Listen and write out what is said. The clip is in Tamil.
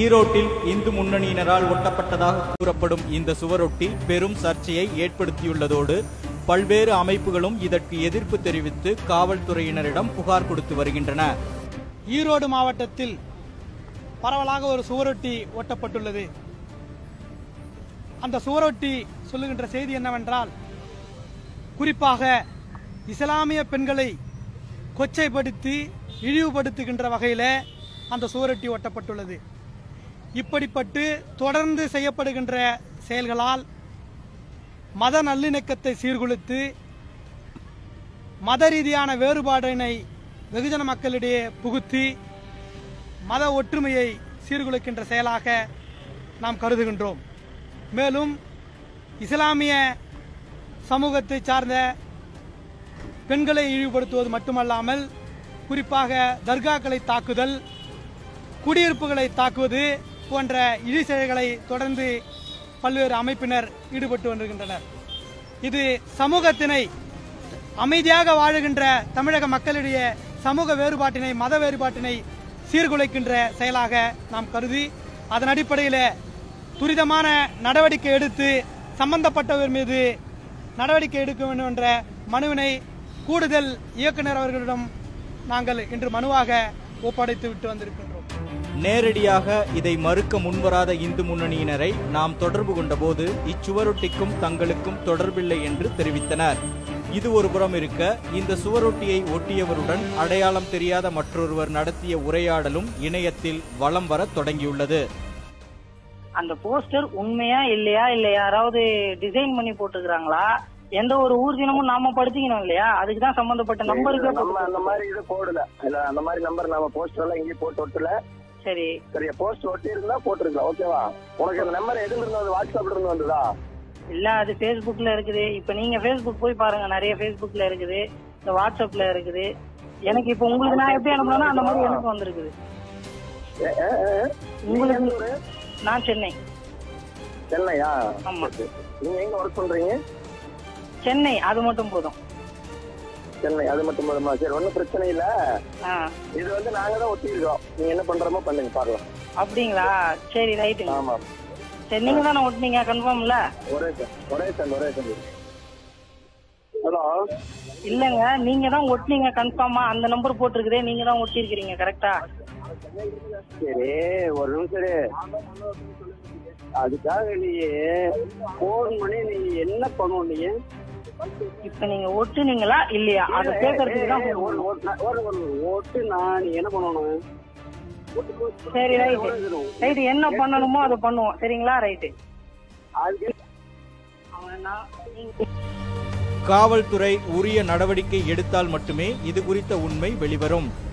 ஈரோட்டில் இந்து முன்னணியினரால் ஒட்டப்பட்டதாக கூறப்படும் இந்த சுவரொட்டி பெரும் சர்ச்சையை ஏற்படுத்தியுள்ளதோடு பல்வேறு அமைப்புகளும் இதற்கு எதிர்ப்பு தெரிவித்து காவல்துறையினரிடம் புகார் கொடுத்து வருகின்றன. ஈரோடு மாவட்டத்தில் பரவலாக ஒரு சுவரொட்டி ஒட்டப்பட்டுள்ளது. அந்த சுவரொட்டி சொல்லுகின்ற செய்தி என்னவென்றால் குறிப்பாக இஸ்லாமிய பெண்களை கொச்சைப்படுத்தி இழிவுபடுத்துகின்ற வகையில் அந்த சுவரொட்டி ஒட்டப்பட்டுள்ளது. இப்படிப்பட்டு தொடர்ந்து செய்யப்படுகின்ற செயல்களால் மத நல்லிணக்கத்தை சீர்குலைத்து மத ரீதியான வேறுபாடினை வெகுஜன மக்களிடையே புகுத்தி மத ஒற்றுமையை சீர்குலைக்கின்ற செயலாக நாம் கருதுகின்றோம். மேலும் இஸ்லாமிய சமூகத்தை சார்ந்த பெண்களை இழிவுபடுத்துவது மட்டுமல்லாமல் குறிப்பாக தர்காக்களை தாக்குதல் குடியிருப்புகளை தாக்குவது போன்ற இழி செயல்களை தொடர்ந்து பல்வேறு அமைப்பினர் ஈடுபட்டு வருகின்றனர் இது சமூகத்தினை அமைதியாக வாழுகின்ற தமிழக மக்களிடையே சமூக வேறுபாட்டினை மத வேறுபாட்டினை சீர்குலைக்கின்ற செயலாக நாம் கருதி அதன் அடிப்படையில் துரிதமான நடவடிக்கை எடுத்து சம்பந்தப்பட்டவர் மீது நடவடிக்கை எடுக்க வேண்டும் என்ற மனுவினை கூடுதல் இயக்குனர் அவர்களிடம் நாங்கள் இன்று மனுவாக ஒப்படைத்து விட்டு வந்திருக்கின்றோம். நேரடியாக இதை மறுக்க முன்வராத இந்து முன்னணியினரை நாம் தொடர்பு கொண்டபோது இச்சுவரொட்டிக்கும் தங்களுக்கும் தொடர்பில்லை என்று தெரிவித்தனர். இது ஒரு புறம் இருக்க இந்த சுவரொட்டியை ஒட்டியவருடன் அடையாளம் தெரியாத மற்றொருவர் நடத்திய உரையாடலும் இணையத்தில் வலம் வரத் தொடங்கியுள்ளது. அந்த போஸ்டர் உண்மையா இல்லையா இல்ல யாராவது டிசைன் பண்ணி போட்டுக்கிறாங்களா? எந்த ஒரு ஊர்ஜினமும் நாம படுத்திக்கணும் இல்லையா? அதுக்கு தான் சம்பந்தப்பட்ட நம்பருக்கு நம்ம அந்த மாதிரி இது போடல. இல்ல அந்த மாதிரி நம்பர் நாம போஸ்டர் எல்லாம் எங்கேயும் போட்டு ஒட்டல. சரி. சரியா போஸ்ட் ஒட்டி இருந்தா போட்டிருக்கலாம் ஓகேவா உனக்கு அந்த நம்பர் எதுல இருந்து வந்து வாட்ஸ்அப்ல இருந்து வந்ததா? இல்ல அது Facebookல இருக்குது. இப்ப நீங்க Facebook போய் பாருங்க நிறைய Facebookல இருக்குது. இந்த வாட்ஸ்அப்ல இருக்குது. எனக்கு இப்ப உங்களுக்கு நான் எப்படி அனுப்பணும்னா அந்த மாதிரி எனக்கு வந்திருக்குது. உங்களுக்கு நான் சென்னை. சென்னையா? ஆமா. நீங்க எங்க ஒர்க் பண்றீங்க? சென்னை அது மட்டும் போதும். சென்னை அது மட்டும் போதுமா? சரி ஒன்றும் பிரச்சனை இல்ல. இது வந்து நாங்க தான் ஒட்டியிருக்கோம் நீங்க என்ன பண்றமோ பண்ணுங்க பாக்கலாம் அப்படிங்களா? சரி ரைட்டுங்க ஆமா. சரி நீங்க தானே ஒட்டுனீங்க கன்ஃபார்ம்ல ஒரே சார் ஒரே சார் ஒரே சார் ஹலோ? இல்லங்க நீங்க தான் ஒட்டுனீங்க கன்ஃபார்மா அந்த நம்பர் போட்டிருக்குதே நீங்க தான் ஒட்டியிருக்கிறீங்க கரெக்டா சரி ஒரு நிமிஷம். அதுக்காக நீ போன் பண்ணி நீ என்ன பண்ணணும் நீ? இப்ப நீங்க ஒட்டுனீங்களா இல்லையா? அதை ஒரு- ஒரு- நான் என்ன பண்ணணும்? சரி ரைட்டு. ரைட்டு என்ன பண்ணணுமோ அதை பண்ணுவோம். சரிங்களா? ரைட்டு. காவல்துறை உரிய நடவடிக்கை எடுத்தால் மட்டுமே இது குறித்த உண்மை வெளிவரும்.